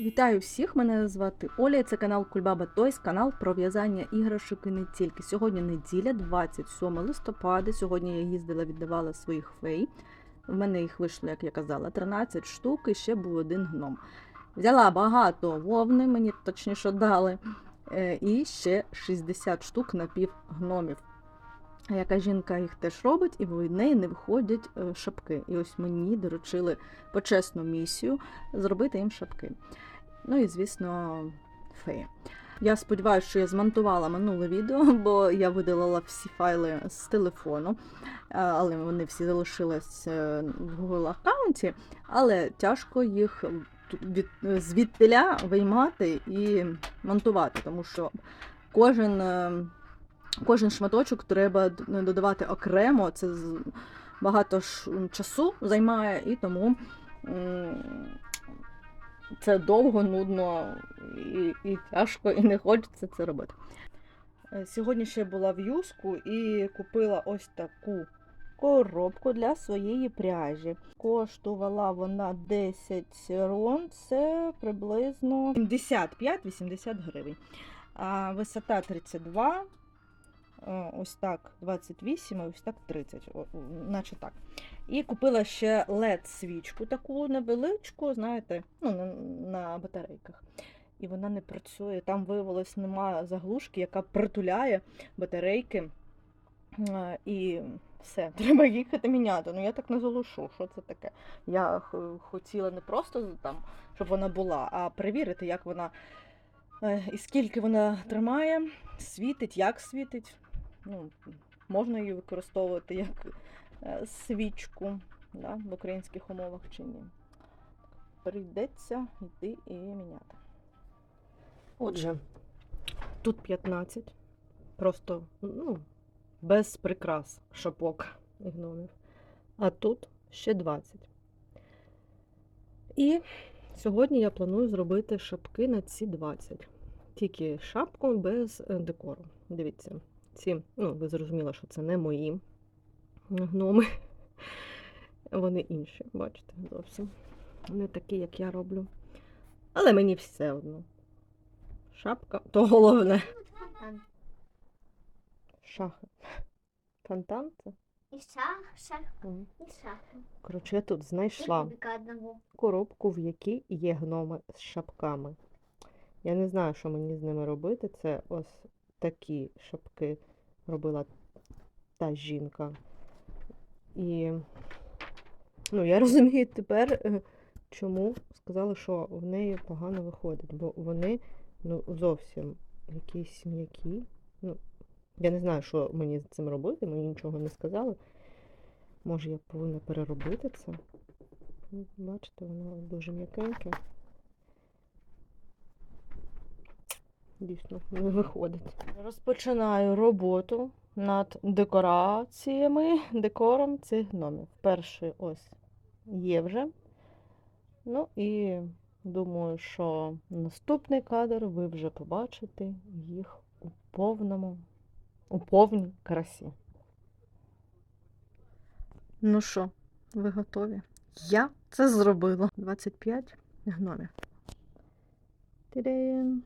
Вітаю всіх! Мене звати Оля. Це канал Кульбаба Тойс, канал про в'язання іграшок і не тільки. Сьогодні неділя, 27 листопада. Сьогодні я їздила, віддавала своїх фей. В мене їх вийшло, як я казала, 13 штук і ще був один гном. Взяла багато вовни, мені точніше дали, е, і ще 60 штук напівгномів. Яка жінка їх теж робить, і в неї не виходять е, шапки. І ось мені доручили почесну місію зробити їм шапки. Ну і, звісно, феї. Я сподіваюся, що я змонтувала минуле відео, бо я видалила всі файли з телефону, е, але вони всі залишились е, в Google аккаунті, але тяжко їх від, звідтиля виймати і монтувати, тому що кожен, е, кожен шматочок треба додавати окремо. Це багато часу займає, і тому. Це довго, нудно і, і тяжко, і не хочеться це робити. Е, Сьогодні ще була в юску і купила ось таку коробку для своєї пряжі. Коштувала вона 10 рон, це приблизно 75-80 гривень. А висота 32, е, ось так 28, а ось так 30, о, о, наче так. І купила ще led свічку таку невеличку, знаєте, ну, на, на батарейках. І вона не працює. Там виявилось, немає заглушки, яка притуляє батарейки. Е, І все, треба їхати міняти. Ну я так не залишу. Що це таке? Я хотіла не просто там, щоб вона була, а перевірити, як вона е, і скільки вона тримає, світить, як світить. Ну, можна її використовувати як е, свічку да, в українських умовах чи ні. Прийдеться йти і міняти. Отже, тут 15, просто ну, без прикрас шапок і гномів. А тут ще 20. І сьогодні я планую зробити шапки на ці 20. Тільки шапку без е, декору. Дивіться, ці, ну, ви зрозуміли, що це не мої гноми. Вони інші, бачите, зовсім. Не такі, як я роблю. Але мені все одно. Шапка то головне. Фонтан. Шахи. Фонтан це? І шах, шах, і шах. Коротше, я тут знайшла коробку, в якій є гноми з шапками. Я не знаю, що мені з ними робити. Це ось такі шапки робила та жінка. І ну, я розумію тепер, е, чому сказали, що в неї погано виходить, бо вони ну, зовсім якісь м'які. Ну, я не знаю, що мені з цим робити, мені нічого не сказали. Може, я повинна переробити це. Ну, Бачите, воно дуже м'якеньке. Дійсно, не виходить. Розпочинаю роботу над декораціями, декором цих гномів. Перший ось є вже. Ну і думаю, що наступний кадр ви вже побачите їх у повному, у повній красі. Ну що, ви готові? Я це зробила. 25 гномів. Тирин.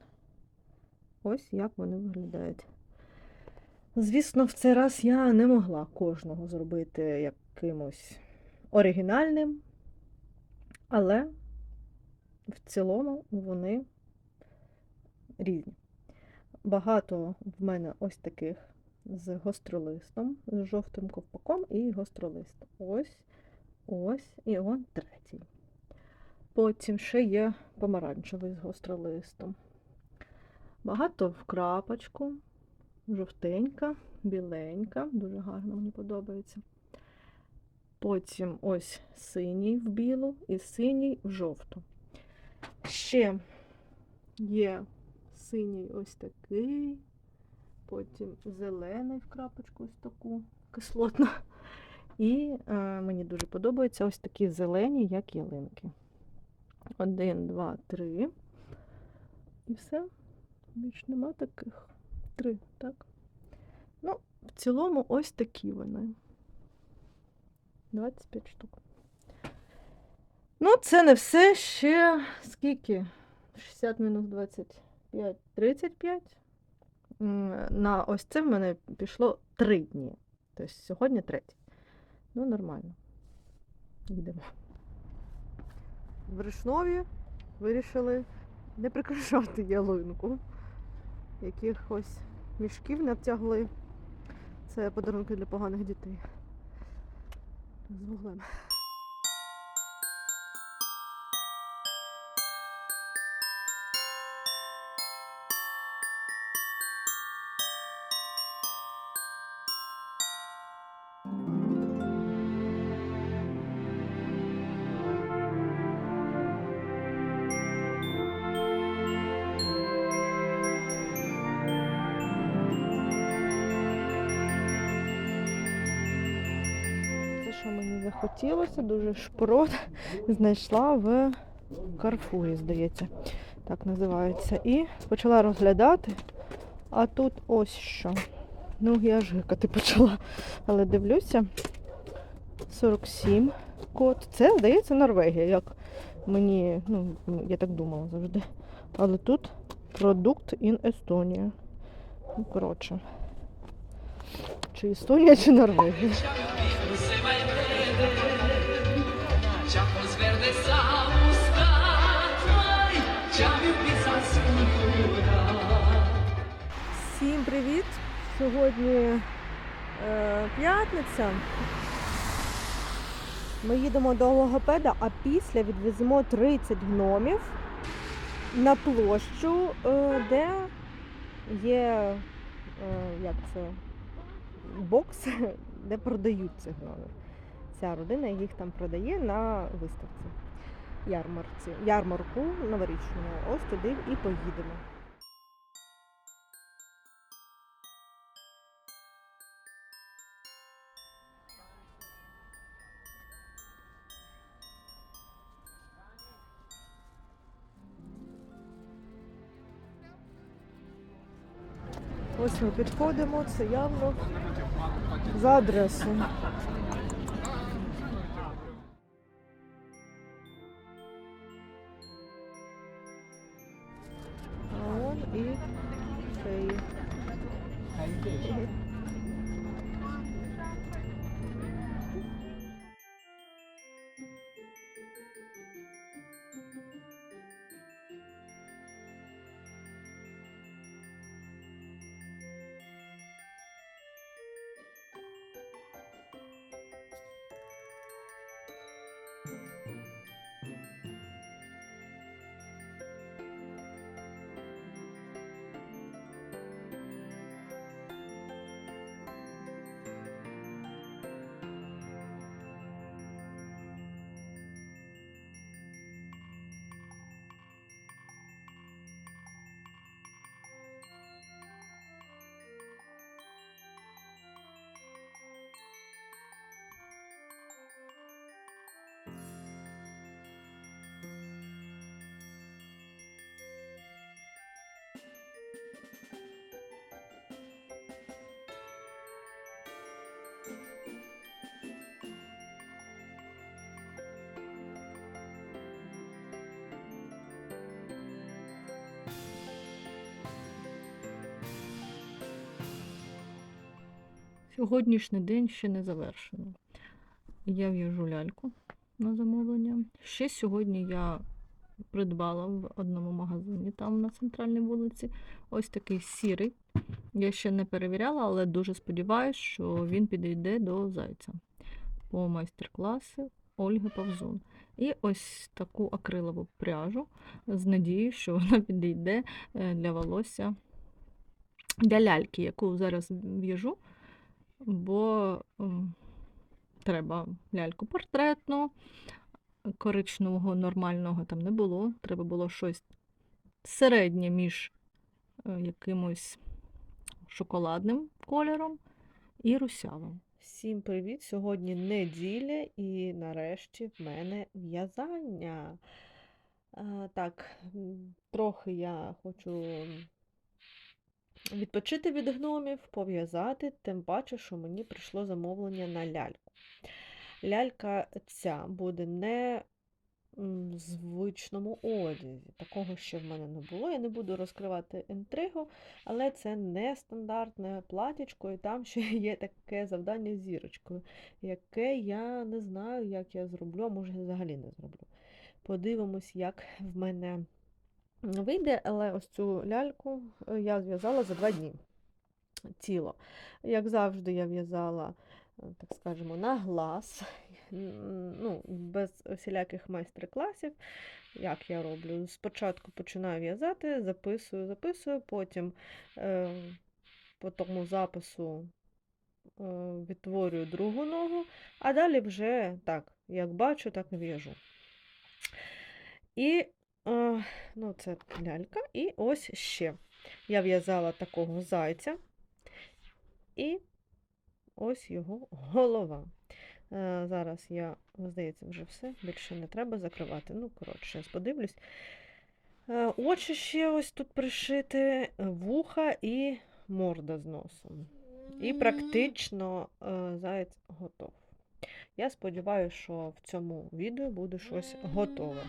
Ось як вони виглядають. Звісно, в цей раз я не могла кожного зробити якимось оригінальним, але в цілому вони різні. Багато в мене ось таких з гостролистом, з жовтим ковпаком і гостролист. Ось, ось і он третій. Потім ще є помаранчевий з гостролистом. Багато в крапочку, жовтенька, біленька, дуже гарно мені подобається. Потім ось синій в білу і синій в жовту. Ще є синій ось такий, потім зелений в крапочку ось таку кислотну. І е, мені дуже подобаються ось такі зелені, як ялинки. Один, два, три. І все. Більш нема таких. Три, так? Ну, в цілому ось такі вони. 25 штук. Ну, це не все ще скільки? 60 мінус 25, 35. На ось це в мене пішло 3 дні. Тобто сьогодні третій. Ну, нормально. Йдемо. В Ришнові вирішили не прикрашати ялинку. Якихось мішків натягли. Це подарунки для поганих дітей. З вуглем. Захотілося, дуже шпрот знайшла в Карфурі, здається, так називається. І почала розглядати. А тут ось що. Ну, я ж гикати почала. Але дивлюся. 47 код. Це, здається, Норвегія, як мені, ну, я так думала завжди. Але тут продукт in Estonia. Ну, коротше. Чи Естонія, чи Норвегія. Привіт! Сьогодні е, п'ятниця. Ми їдемо до логопеда, а після відвеземо 30 гномів на площу, е, де є е, як це, бокс, де продають цих гномів. Ця родина їх там продає на виставці. Ярмарці, ярмарку новорічному. Ось туди і поїдемо. Підходимо, це явно за адресу. А он і феї. Сьогоднішній день ще не завершено. Я в'яжу ляльку на замовлення. Ще сьогодні я придбала в одному магазині там на центральній вулиці. Ось такий сірий. Я ще не перевіряла, але дуже сподіваюся, що він підійде до зайця по майстер-класи Ольги Павзун. І ось таку акрилову пряжу з надією, що вона підійде е, для волосся для ляльки, яку зараз в'яжу бо треба ляльку портретну, коричневого нормального там не було. Треба було щось середнє між е, якимось шоколадним кольором і русявим. Всім привіт! Сьогодні неділя і нарешті в мене в'язання. А, Так, трохи я хочу відпочити від гномів, пов'язати, тим паче, що мені прийшло замовлення на ляльку. Лялька ця буде не м, звичному одязі. Такого ще в мене не було. Я не буду розкривати інтригу, але це не стандартне платічко, і там ще є таке завдання зірочкою, яке я не знаю, як я зроблю, а може взагалі не зроблю. Подивимось, як в мене вийде, але ось цю ляльку е, я зв'язала за два дні. Тіло. Як завжди, я в'язала, е, так скажемо, на глаз, ну, без всіляких майстер-класів. Як я роблю? Спочатку починаю в'язати, записую, записую, потім е, по тому запису е, відтворюю другу ногу, а далі вже так, як бачу, так і в'яжу. І ну, це лялька. І ось ще. Я в'язала такого зайця. І ось його голова. Е, зараз я, здається, вже все. Більше не треба закривати. Ну, коротше, я подивлюсь. Е, очі ще ось тут пришити, вуха і морда з носом. І практично е, заєць готов. Я сподіваюся, що в цьому відео буде щось готове.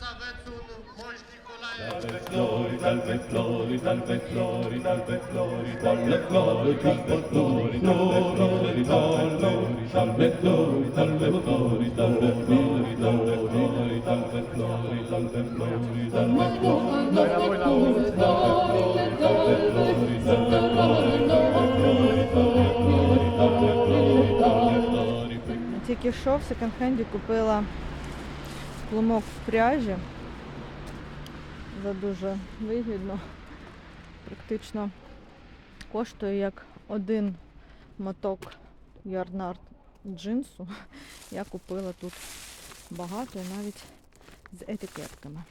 Să aveți un Moș Nicolae. Flori, dalbe flori, dalbe flori, dalbe flori, dalbe flori, dalbe flori, dalbe flori, dalbe flori, dalbe flori, dalbe flori, dalbe flori, dalbe flori, dalbe flori, dalbe flori, dalbe flori, Тільки що в секонд-хенді купила клумок в пряжі за дуже вигідно. Практично коштує як один моток ярнард джинсу. Я купила тут багато і навіть з етикетками.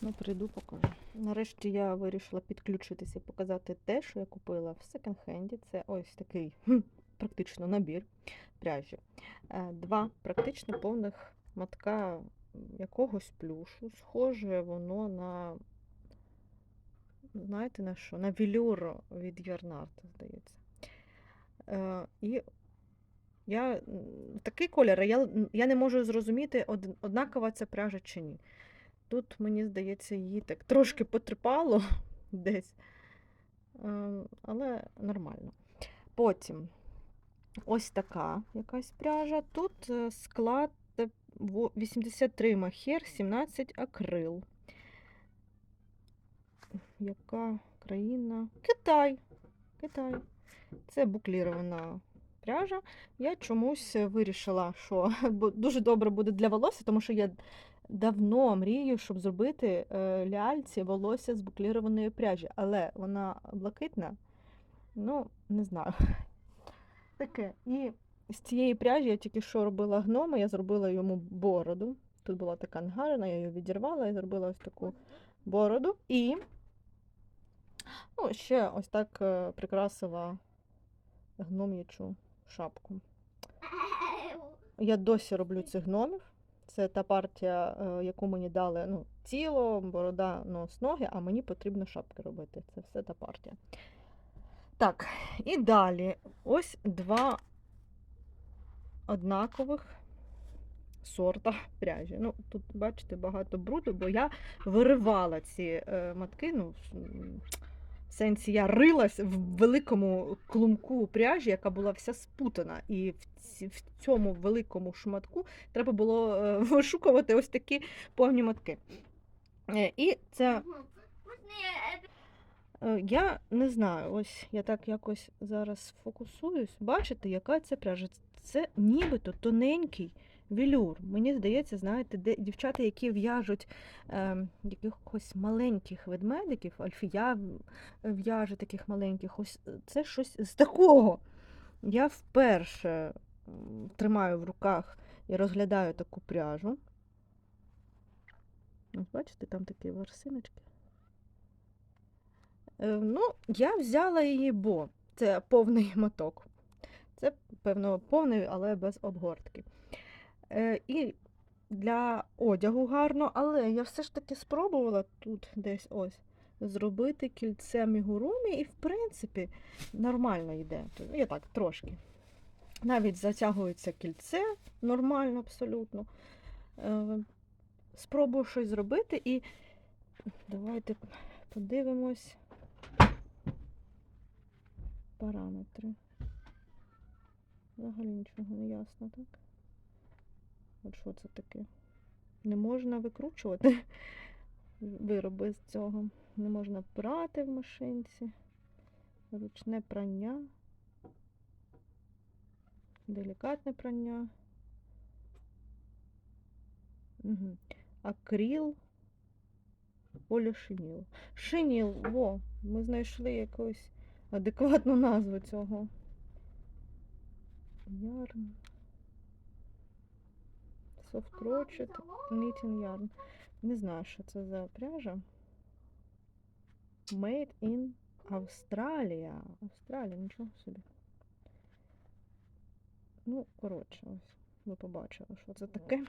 Ну, прийду, покажу. Нарешті я вирішила підключитися і показати те, що я купила в секонд-хенді. Це ось такий практично набір пряжі. Е, Два практично повних мотка якогось плюшу. Схоже воно на, знаєте, на що? На вілюр від Ярнарта, здається. Е, І я такий колір, я, я не можу зрозуміти, од- однакова ця пряжа чи ні. Тут, мені здається, її так трошки потріпало десь, Е, але нормально. Потім ось така якась пряжа. Тут е, склад 83 махер, 17 акрил. Яка країна? Китай. Китай. Це буклірована пряжа. Я чомусь вирішила, що дуже добре буде для волосся, тому що я давно мрію, щоб зробити е, ляльці волосся з буклірованої пряжі. Але вона блакитна. Ну, не знаю. Таке. І з цієї пряжі я тільки що робила гнома, я зробила йому бороду. Тут була така ангарина, я її відірвала і зробила ось таку бороду. І ну, ще ось так е, прикрасила гном'ячу шапку. Я досі роблю цих гномів. Це та партія, е, яку мені дали ну, тіло, борода, нос, ноги, а мені потрібно шапки робити. Це все та партія. Так, і далі ось два однакових сорта пряжі. Ну, тут, бачите, багато бруду, бо я виривала ці е, матки. Ну, в- сенсі я рилась в великому клумку пряжі, яка була вся спутана. І в, цьому великому шматку треба було е, вишукувати ось такі повні матки. Е, і це Я не знаю, ось я так якось зараз фокусуюсь. Бачите, яка це пряжа? Це нібито тоненький велюр. Мені здається, знаєте, де дівчата, які в'яжуть е, якихось маленьких ведмедиків, альфія в'яже таких маленьких, ось е, це щось з такого. Я вперше тримаю в руках і розглядаю таку пряжу. Ось бачите, там такі ворсиночки. Е, Ну, я взяла її, бо це повний моток. Це, певно, повний, але без обгортки. Е, і для одягу гарно, але я все ж таки спробувала тут десь ось зробити кільце мігурумі, і, в принципі, нормально йде. Тобто, Я так трошки. Навіть затягується кільце нормально, абсолютно. Е, спробую щось зробити і давайте подивимось параметри. Взагалі нічого не ясно, так? От що це таке? Не можна викручувати вироби з цього. Не можна прати в машинці. Ручне прання. Делікатне прання. Угу. Акріл. Полішиніл. Шиніл. Во, ми знайшли якусь адекватну назву цього. Ярн. Софтрочет. Knitting yarn. Не знаю, що це за пряжа. Made in Australia. Австралія, нічого собі. Ну, коротше, ось ви побачили, що це таке.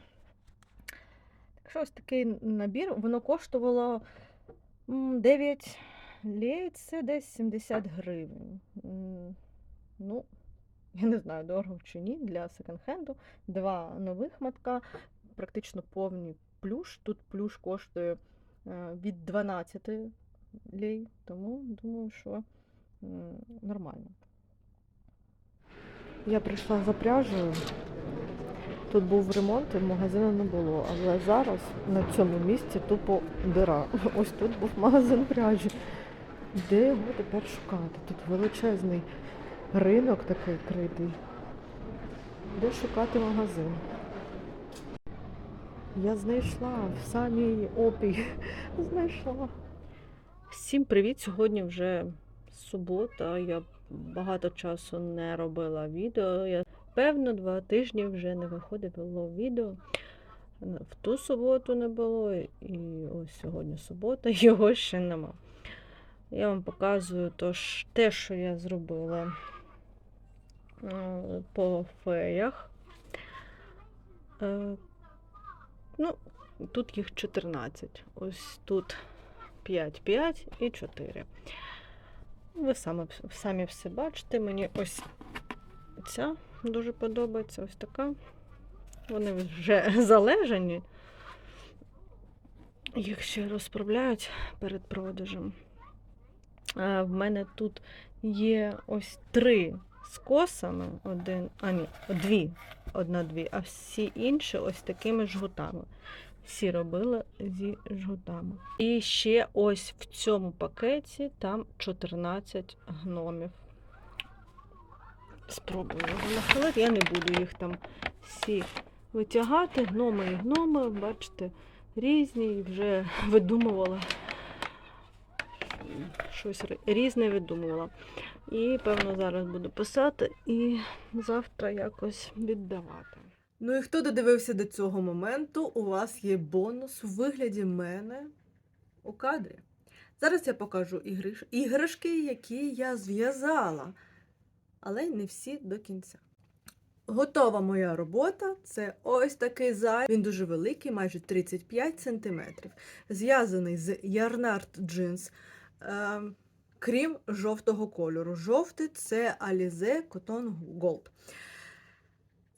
Так що ось такий набір, воно коштувало 9 лей, це десь 70 гривень. Ну, я не знаю, дорого чи ні для секонд-хенду. Два нових матка, практично повні плюш. Тут плюш коштує е, від 12 лей, тому думаю, що нормально. Я прийшла за пряжею. Тут був ремонт, і магазину не було. Але зараз на цьому місці тупо дира. Ось тут був магазин пряжі. Де його тепер шукати? Тут величезний ринок такий критий. Де шукати магазин? Я знайшла в самій опі. Знайшла. Всім привіт! Сьогодні вже субота. Я багато часу не робила відео. Я певно два тижні вже не виходило відео. В ту суботу не було, і ось сьогодні субота, його ще нема. Я вам показую тож, те, що я зробила по феях. Е, Ну, тут їх 14. Ось тут 5, 5 і 4. Ви самі, самі все бачите. Мені ось ця дуже подобається. Ось така. Вони вже залежані. Їх ще розправляють перед продажем. Е, В мене тут є ось три з косами, один, а ні, дві, одна-дві, а всі інші ось такими жгутами. Всі робила зі жгутами. І ще ось в цьому пакеті там 14 гномів. Спробую його нахилити. Я не буду їх там всі витягати. Гноми і гноми, бачите, різні, і вже видумувала. Щось різне видумувала. І, певно, зараз буду писати і завтра якось віддавати. Ну і хто додивився до цього моменту, у вас є бонус у вигляді мене у кадрі. Зараз я покажу ігриш... іграшки, які я зв'язала, але не всі до кінця. Готова моя робота. Це ось такий зай. Він дуже великий, майже 35 см. Зв'язаний з Ярнард джинс, е, крім жовтого кольору. Жовтий це Alize Cotton Gold.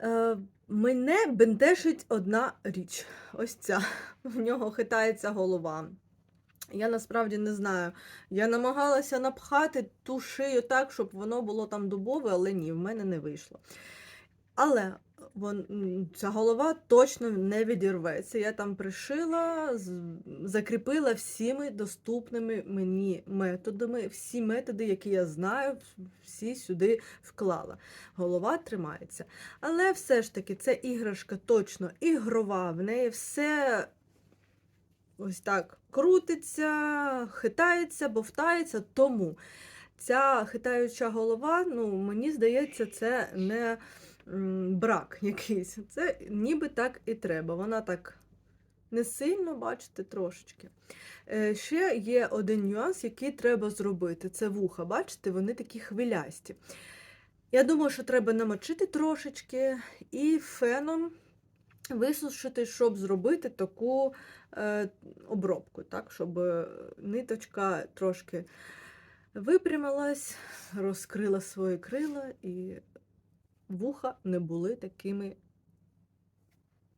Е, Мене бентешить одна річ. Ось ця. В нього хитається голова. Я насправді не знаю. Я намагалася напхати ту шию так, щоб воно було там дубове, але ні, в мене не вийшло. Але вон, ця голова точно не відірветься. Я там пришила, закріпила всіми доступними мені методами, всі методи, які я знаю, всі сюди вклала. Голова тримається. Але все ж таки, ця іграшка точно ігрова, в неї все ось так крутиться, хитається, бовтається. Тому ця хитаюча голова, ну, мені здається, це не брак якийсь. Це ніби так і треба. Вона так не сильно, бачите, трошечки. Е, Ще є один нюанс, який треба зробити. Це вуха, бачите, вони такі хвилясті. Я думаю, що треба намочити трошечки і феном висушити, щоб зробити таку е, обробку, так, щоб ниточка трошки випрямилась, розкрила свої крила і вуха не були такими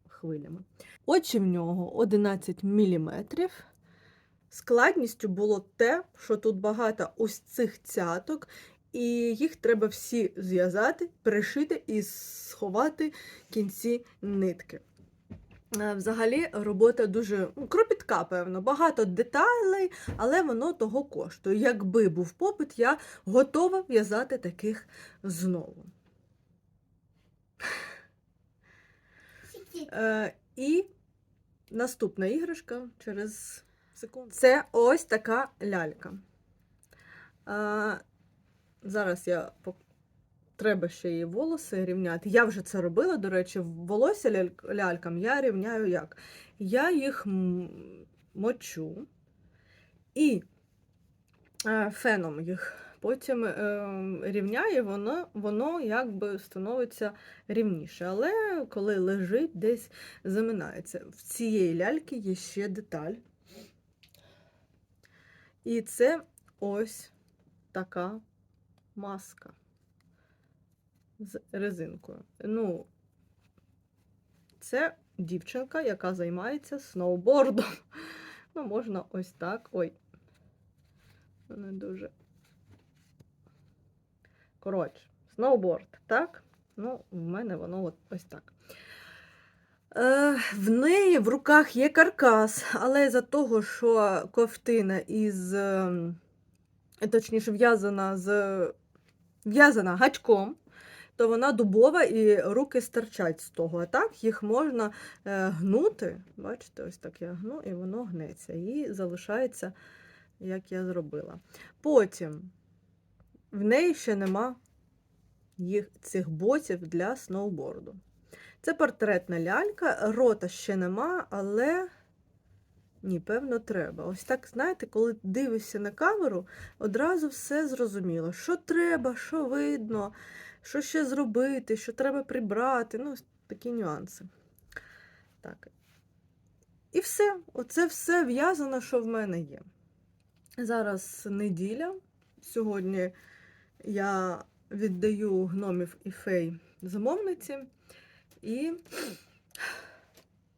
хвилями. Очі в нього 11 мм. Складністю було те, що тут багато ось цих цяток, і їх треба всі зв'язати, пришити і сховати кінці нитки. Е, Взагалі робота дуже ну, кропітка, певно, багато деталей, але воно того коштує. Якби був попит, я готова в'язати таких знову. Е, і наступна іграшка через секунду. Це ось така лялька. Е, зараз я треба ще її волоси рівняти. Я вже це робила, до речі, волосся ляль- лялькам я рівняю як? Я їх мочу і е, феном їх потім е, рівняю, воно, воно якби становиться рівніше. Але коли лежить, десь заминається. В цієї ляльки є ще деталь. І це ось така маска з резинкою. Ну, це дівчинка, яка займається сноубордом. Ну, можна ось так. Ой. Не дуже. Коротше, сноуборд, так? Ну, в мене воно от ось так. Е, в неї в руках є каркас, але за того, що ковтина із, ем, точніше, в'язана з в'язана гачком, то вона дубова і руки стирчать з того. А так їх можна е, гнути. Бачите, ось так я гну, і воно гнеться. І залишається, як я зробила. Потім в неї ще нема їх, цих ботів для сноуборду. Це портретна лялька, рота ще нема, але ні, певно, треба. Ось так, знаєте, коли дивишся на камеру, одразу все зрозуміло, що треба, що видно, що ще зробити, що треба прибрати. Ну, такі нюанси. Так. І все. Оце все в'язано, що в мене є. Зараз неділя. Сьогодні я віддаю гномів і фей замовниці. І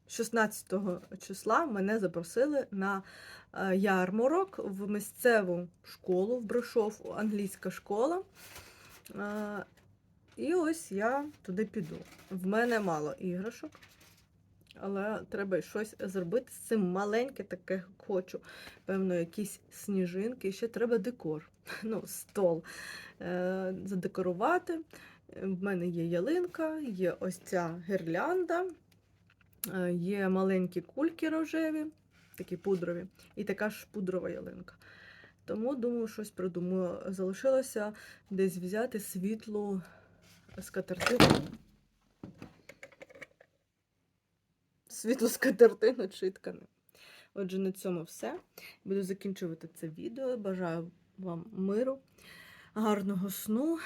16 числа мене запросили на е, ярмарок в місцеву школу в Брошов, англійська школа. Е, І ось я туди піду. В мене мало іграшок, але треба щось зробити з цим маленьке таке хочу. Певно, якісь сніжинки. І ще треба декор. Ну, стол е, задекорувати. В мене є ялинка, є ось ця гірлянда, е, є маленькі кульки рожеві, такі пудрові, і така ж пудрова ялинка. Тому, думаю, щось придумаю. Залишилося десь взяти світлу скатертину. Світлу скатертину чи тканину. Отже, на цьому все. Буду закінчувати це відео. Бажаю вам миру, гарного сну.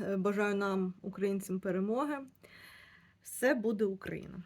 Е, Бажаю нам, українцям, перемоги. Все буде Україна!